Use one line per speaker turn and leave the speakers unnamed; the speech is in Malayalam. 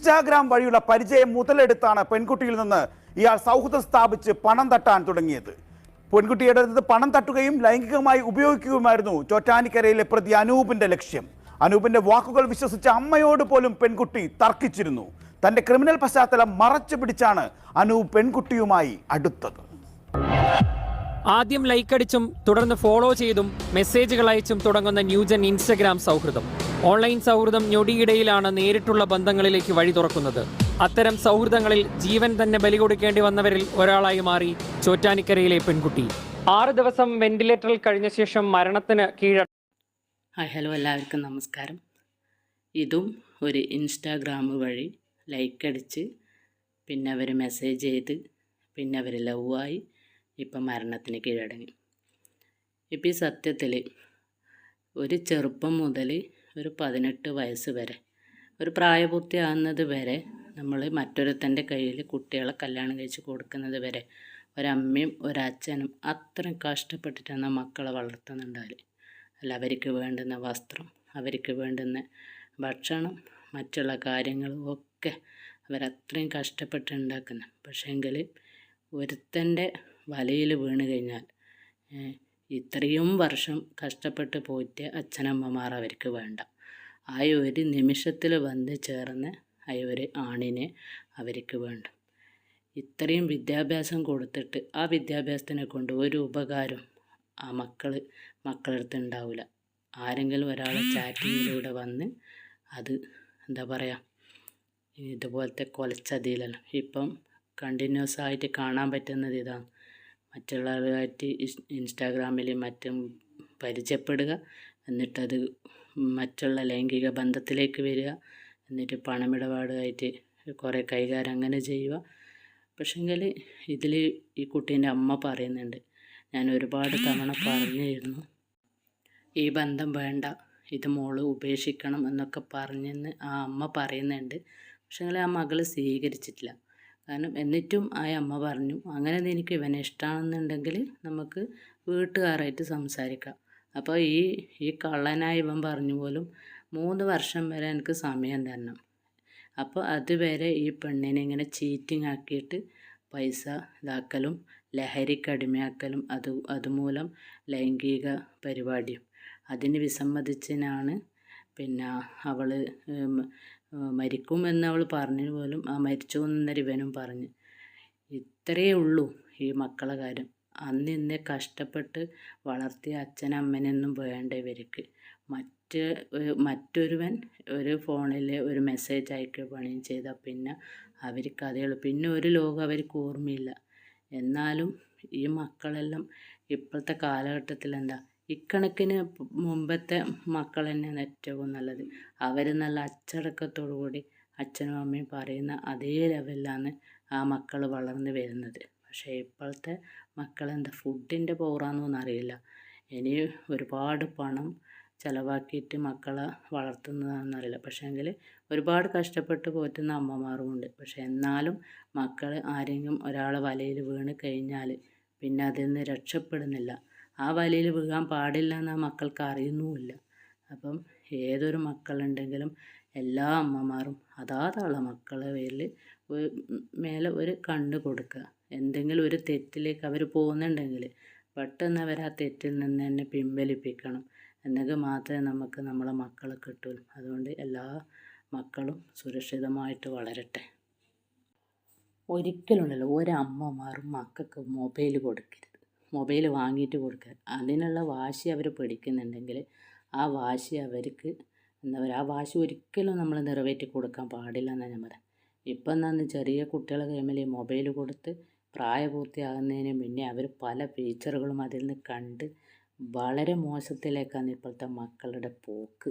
ഇൻസ്റ്റാഗ്രാം വഴിയുള്ള പരിചയം മുതലെടുത്താണ് പെൺകുട്ടിയിൽ നിന്ന് ഇയാൾ സൗഹൃദം സ്ഥാപിച്ച് പണം തട്ടാൻ തുടങ്ങിയത്. പെൺകുട്ടിയുടെ അടുത്ത് പണം തട്ടുകയും ലൈംഗികമായി ഉപയോഗിക്കുകയുമായിരുന്നു ചോറ്റാനിക്കരയിലെ പ്രതി അനൂപിന്റെ ലക്ഷ്യം. അനൂപിന്റെ വാക്കുകൾ വിശ്വസിച്ച അമ്മയോട് പോലും പെൺകുട്ടി തർക്കിച്ചിരുന്നു. തന്റെ ക്രിമിനൽ പശ്ചാത്തലം മറച്ചു പിടിച്ചാണ് അനൂപ് പെൺകുട്ടിയുമായി അടുത്തത്.
ആദ്യം ലൈക്ക് അടിച്ചും തുടർന്ന് ഫോളോ ചെയ്തും മെസ്സേജുകൾ അയച്ചും തുടങ്ങുന്ന ന്യൂജൻ ഇൻസ്റ്റഗ്രാം സൗഹൃദം. ഓൺലൈൻ സൗഹൃദം ഞൊടിയിടയിലാണ് നേരിട്ടുള്ള ബന്ധങ്ങളിലേക്ക് വഴി തുറക്കുന്നത്. അത്തരം സൗഹൃദങ്ങളിൽ ജീവൻ തന്നെ ബലി കൊടുക്കേണ്ടി വന്നവരിൽ ഒരാളായി മാറി ചോറ്റാനിക്കരയിലെ പെൺകുട്ടി. ആറ് ദിവസം വെന്റിലേറ്ററിൽ കഴിഞ്ഞ ശേഷം മരണത്തിന് കീഴ
ഹായ് ഹലോ എല്ലാവർക്കും നമസ്കാരം. ഇതും ഒരു ഇൻസ്റ്റാഗ്രാം വഴി ലൈക്ക് അടിച്ച് പിന്നെ അവർ മെസ്സേജ് ചെയ്ത് പിന്നെ അവർ ലവായി ഇപ്പം മരണത്തിന് കീഴടങ്ങി. ഇപ്പം ഈ സത്യത്തിൽ ഒരു ചെറുപ്പം മുതൽ ഒരു പതിനെട്ട് വയസ്സ് വരെ ഒരു പ്രായപൂർത്തിയാകുന്നത് വരെ നമ്മൾ മറ്റൊരുത്തന്റെ കയ്യിൽ കുട്ടികളെ കല്യാണം കഴിച്ച് കൊടുക്കുന്നത് വരെ ഒരമ്മയും ഒരച്ഛനും അത്രയും കഷ്ടപ്പെട്ടിട്ടാണ് മക്കളെ വളർത്തുന്നുണ്ടാൽ അല്ല അവർക്ക് വേണ്ടുന്ന വസ്ത്രം അവർക്ക് വേണ്ടുന്ന ഭക്ഷണം മറ്റുള്ള കാര്യങ്ങളും ഒക്കെ അവരത്രയും കഷ്ടപ്പെട്ടുണ്ടാക്കുന്നത് പക്ഷേങ്കിൽ ഒരുത്തന്റെ വലയിൽ വീണ് കഴിഞ്ഞാൽ ഇത്രയും വർഷം കഷ്ടപ്പെട്ട് പോയിട്ട് അച്ഛനമ്മമാർ അവർക്ക് വേണ്ട. ആ ഒരു നിമിഷത്തിൽ വന്ന് ചേർന്ന് ആ ഒരു ആണിനെ അവർക്ക് വേണ്ട. ഇത്രയും വിദ്യാഭ്യാസം കൊടുത്തിട്ട് ആ വിദ്യാഭ്യാസത്തിനെ കൊണ്ട് ഒരു ഉപകാരം ആ മക്കൾ മക്കളടുത്ത് ഉണ്ടാവില്ല ആരെങ്കിലും ഒരാൾ ചാറ്റിങ്ങിലൂടെ വന്ന് അത് എന്താ പറയുക ഇതുപോലത്തെ കൊലച്ചതിയിലല്ല. ഇപ്പം കണ്ടിന്യൂസ് ആയിട്ട് കാണാൻ പറ്റുന്നത് ഇതാണ് മറ്റുള്ളവരുമായിട്ട് ഇൻസ്റ്റാഗ്രാമിൽ മറ്റും പരിചയപ്പെടുക എന്നിട്ടത് മറ്റുള്ള ലൈംഗിക ബന്ധത്തിലേക്ക് വരിക എന്നിട്ട് പണമിടപാടായിട്ട് കുറേ കൈകാര്യം അങ്ങനെ ചെയ്യുക. പക്ഷെങ്കിൽ ഇതിൽ ഈ കുട്ടീന്റെ അമ്മ പറയുന്നുണ്ട് ഞാൻ ഒരുപാട് തവണ പറഞ്ഞിരുന്നു ഈ ബന്ധം വേണ്ട ഇത് മോൾ ഉപേക്ഷിക്കണം എന്നൊക്കെ പറഞ്ഞെന്ന് ആ അമ്മ പറയുന്നുണ്ട്. പക്ഷേ ആ മകൾ സ്വീകരിച്ചിട്ടില്ല. കാരണം എന്നിട്ടും ആ അമ്മ പറഞ്ഞു അങ്ങനെ എനിക്ക് ഇവനെ ഇഷ്ടമാണെന്നുണ്ടെങ്കിൽ നമുക്ക് വീട്ടുകാരായിട്ട് സംസാരിക്കാം. അപ്പോൾ ഈ ഈ കള്ളനായ ഇവൻ പറഞ്ഞു പോലും മൂന്ന് വർഷം വരെ എനിക്ക് സമയം തരണം. അപ്പോൾ അതുവരെ ഈ പെണ്ണിനെ ഇങ്ങനെ ചീറ്റിംഗ് ആക്കിയിട്ട് പൈസ ഇതാക്കലും ലഹരിക്ക് അടിമയാക്കലും അത് അതുമൂലം ലൈംഗിക പരിപാടിയും. അതിന് വിസമ്മതിച്ചതിനാണ് പിന്നെ അവൾ മരിക്കുമെന്ന് എന്നവൾ പറഞ്ഞു പോലും ആ മരിച്ചു എന്നൊരു ഇവനും പറഞ്ഞ്. ഇത്രയേ ഉള്ളൂ ഈ മക്കളെ കാര്യം. അന്ന് ഇന്ന് കഷ്ടപ്പെട്ട് വളർത്തിയ അച്ഛനമ്മനൊന്നും വേണ്ട ഇവർക്ക്. മറ്റ് മറ്റൊരുവൻ ഒരു ഫോണിൽ ഒരു മെസ്സേജ് അയക്കുക പണിയും ചെയ്താൽ പിന്നെ അവർക്ക് അതേ പിന്നെ ഒരു ലോകം അവർക്ക് ഓർമ്മയില്ല. എന്നാലും ഈ മക്കളെല്ലാം ഇപ്പോഴത്തെ കാലഘട്ടത്തിൽ എന്താ ഇക്കണക്കിന് മുമ്പത്തെ മക്കൾ തന്നെയാണ് ഏറ്റവും നല്ലത്. അവർ നല്ല അച്ചടക്കത്തോടു കൂടി അച്ഛനും അമ്മയും പറയുന്ന അതേ ലെവലിലാണ് ആ മക്കൾ വളർന്നു വരുന്നത്. പക്ഷേ ഇപ്പോഴത്തെ മക്കളെന്താ ഫുഡിന്റെ പൗറാന്നൊന്നും അറിയില്ല ഇനി ഒരുപാട് പണം ചിലവാക്കിയിട്ട് മക്കളെ വളർത്തുന്നതാണെന്നറിയില്ല. പക്ഷേങ്കിൽ ഒരുപാട് കഷ്ടപ്പെട്ട് പോറ്റുന്ന അമ്മമാരുമുണ്ട്. പക്ഷേ എന്നാലും മക്കൾ ആരെങ്കിലും ഒരാൾ വലയിൽ വീണ് കഴിഞ്ഞാൽ പിന്നെ അതിൽ നിന്ന് രക്ഷപ്പെടുന്നില്ല. ആ വലയിൽ വീഴാൻ പാടില്ല എന്ന് ആ മക്കൾക്ക് അറിയുന്നുമില്ല. അപ്പം ഏതൊരു മക്കളുണ്ടെങ്കിലും എല്ലാ അമ്മമാരും അതാതുള്ള മക്കളെ പേരിൽ മേലെ ഒരു കണ്ണ് കൊടുക്കുക. എന്തെങ്കിലും ഒരു തെറ്റിലേക്ക് അവർ പോകുന്നുണ്ടെങ്കിൽ പെട്ടെന്ന് അവർ ആ തെറ്റിൽ നിന്ന് തന്നെ പിൻവലിപ്പിക്കണം. എന്നെങ്കിൽ മാത്രമേ നമുക്ക് നമ്മളെ മക്കളെ കിട്ടുള്ളൂ. അതുകൊണ്ട് എല്ലാ മക്കളും സുരക്ഷിതമായിട്ട് വളരട്ടെ. ഒരിക്കലുണ്ടല്ലോ ഒരമ്മമാരും മക്കൾക്ക് മൊബൈൽ കൊടുക്കരുത്. മൊബൈൽ വാങ്ങിയിട്ട് കൊടുക്കുക. അതിനുള്ള വാശി അവർ പിടിക്കുന്നുണ്ടെങ്കിൽ ആ വാശി അവർക്ക് എന്താ പറയുക ആ വാശി ഒരിക്കലും നമ്മൾ നിറവേറ്റി കൊടുക്കാൻ പാടില്ല എന്നാണ് ഞാൻ പറയാം ഇപ്പം എന്നാന്ന് ചെറിയ കുട്ടികളെ കൈമിൽ മൊബൈൽ കൊടുത്ത് പ്രായപൂർത്തിയാകുന്നതിന് മുന്നേ അവർ പല ഫീച്ചറുകളും അതിൽ നിന്ന് കണ്ട് വളരെ മോശത്തിലേക്കാണ് ഇപ്പോഴത്തെ മക്കളുടെ പോക്ക്.